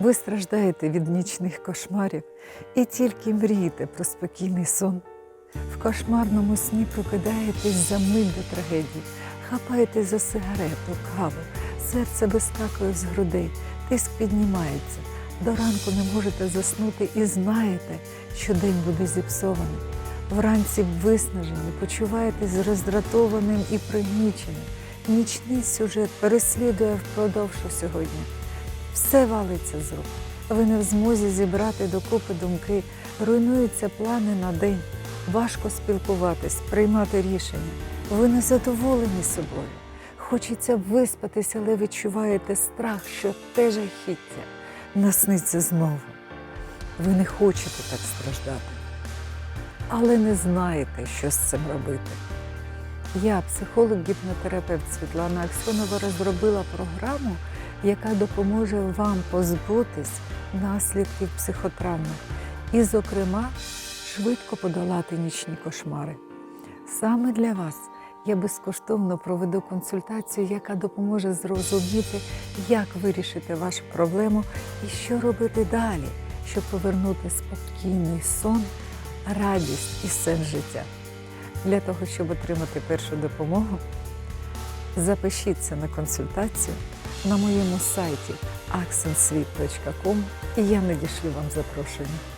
Ви страждаєте від нічних кошмарів і тільки мрієте про спокійний сон. В кошмарному сні прокидаєтесь за мить до трагедії, хапаєте за сигарету, каву, серце вискакує з грудей, тиск піднімається. До ранку не можете заснути і знаєте, що день буде зіпсований. Вранці виснажені, почуваєтесь роздратованим і пригніченим. Нічний сюжет переслідує впродовж усього дня. Все валиться з рук. Ви не в змозі зібрати докупи думки, руйнуються плани на день. Важко спілкуватись, приймати рішення. Ви не задоволені собою. Хочеться виспатися, але відчуваєте страх, що те жахіття насниться знову. Ви не хочете так страждати, але не знаєте, що з цим робити. Я, психолог-гіпнотерапевт Світлана Аксонова, розробила програму, яка допоможе вам позбутись наслідків психотравми і, зокрема, швидко подолати нічні кошмари. Саме для вас я безкоштовно проведу консультацію, яка допоможе зрозуміти, як вирішити вашу проблему і що робити далі, щоб повернути спокійний сон, радість і сенс життя. Для того, щоб отримати першу допомогу, запишіться на консультацію на моєму сайті axensvit.com і я надішлю вам запрошення.